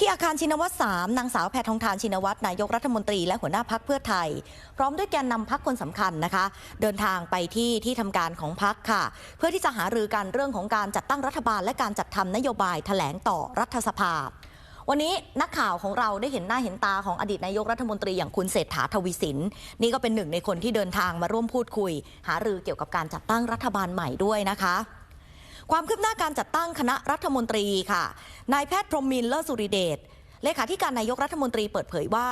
ที่อาคารชินวัตรสามนางสาวแพทองทานชินวัตรนายกรัฐมนตรีและหัวหน้าพักเพื่อไทย พร้อมด้วยแกนนำพักคนสำคัญนะคะ เดินทางไปที่ที่ทำการของพักค่ะ เพื่อที่จะหารือกันเรื่องของการจัดตั้งรัฐบาลและการจัดทำนโยบายแถลงต่อรัฐสภาวันนี้นักข่าวของเราได้เห็นหน้าเห็นตาของอดีตนายกรัฐมนตรีอย่างคุณเศรษฐาทวีสิน นี่ก็เป็นหนึ่งในคนที่เดินทางมาร่วมพูดคุย หารือเกี่ยวกับการจัดตั้งรัฐบาลใหม่ด้วยนะคะ ความคืบหน้าการจัดตั้งคณะรัฐมนตรีค่ะ นายแพทย์พรมมินเลิศสุริเดช เลขาธิการนายกรัฐมนตรีเปิดเผยว่า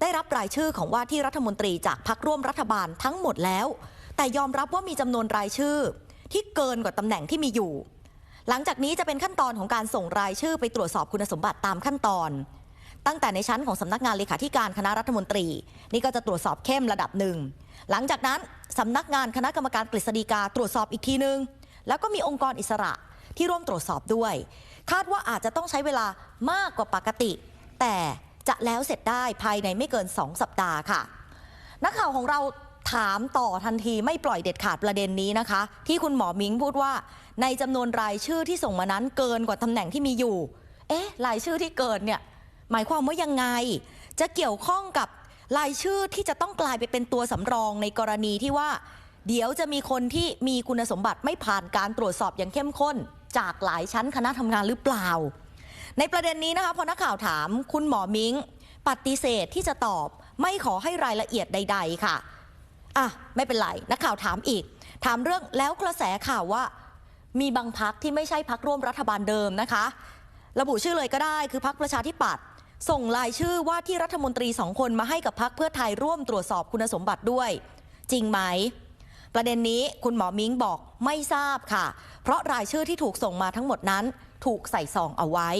ได้รับรายชื่อของว่าที่รัฐมนตรีจากพักร่วมรัฐบาลทั้งหมดแล้ว แต่ยอมรับว่ามีจำนวนรายชื่อ ที่เกินกว่าตำแหน่งที่มีอยู่ หลังจากนี้จะเป็นขั้นตอนของการส่งรายชื่อไปตรวจสอบคุณสมบัติตามขั้นตอน ตั้งแต่ในชั้นของสำนักงานเลขาธิการคณะรัฐมนตรี นี่ก็จะตรวจสอบเข้มระดับหนึ่ง หลังจากนั้นสำนักงานคณะกรรมการกฤษฎีกาตรวจสอบอีกทีนึง แล้วก็มีองค์กรอิสระที่ร่วมตรวจสอบด้วย คาดว่าอาจจะต้องใช้เวลามากกว่าปกติ แต่จะแล้วเสร็จได้ภายในไม่เกิน 2 สัปดาห์ค่ะ นักข่าวของเราถามต่อทันทีไม่ปล่อยเด็ดขาดประเด็นนี้นะคะ ที่คุณหมอมิงพูดว่า ในจำนวนรายชื่อที่ส่งมานั้นเกินกว่าตำแหน่งที่มีอยู่ เอ๊ะ รายชื่อที่เกินเนี่ยหมายความว่ายังไง จะเกี่ยวข้องกับรายชื่อที่จะต้องกลายไปเป็นตัวสำรองในกรณีที่ว่า เดี๋ยวจะมีคนที่มีคุณสมบัติไม่ผ่านการตรวจสอบอย่างเข้มข้น จากหลายชั้นคณะทำงานหรือเปล่า ในประเด็นนี้นะคะพอนักข่าวถามคุณหมอมิงปฏิเสธที่จะตอบไม่ขอให้รายละเอียดใด ๆ ค่ะอะไม่เป็นไรนักข่าวถามอีก ถามเรื่องแล้วกระแสข่าวว่า มีบางพักที่ไม่ใช่พักร่วมรัฐบาลเดิมนะคะ ระบุชื่อเลยก็ได้คือพักประชาธิปัตย์ส่งรายชื่อว่าที่รัฐมนตรีสองคนมาให้กับพักเพื่อไทยร่วมตรวจสอบคุณสมบัติด้วย จริงไหม ประเด็นนี้คุณหมอมิงบอกไม่ทราบค่ะ เพราะรายชื่อที่ถูกส่งมาทั้งหมดนั้นถูกใส่ซองเอาไว้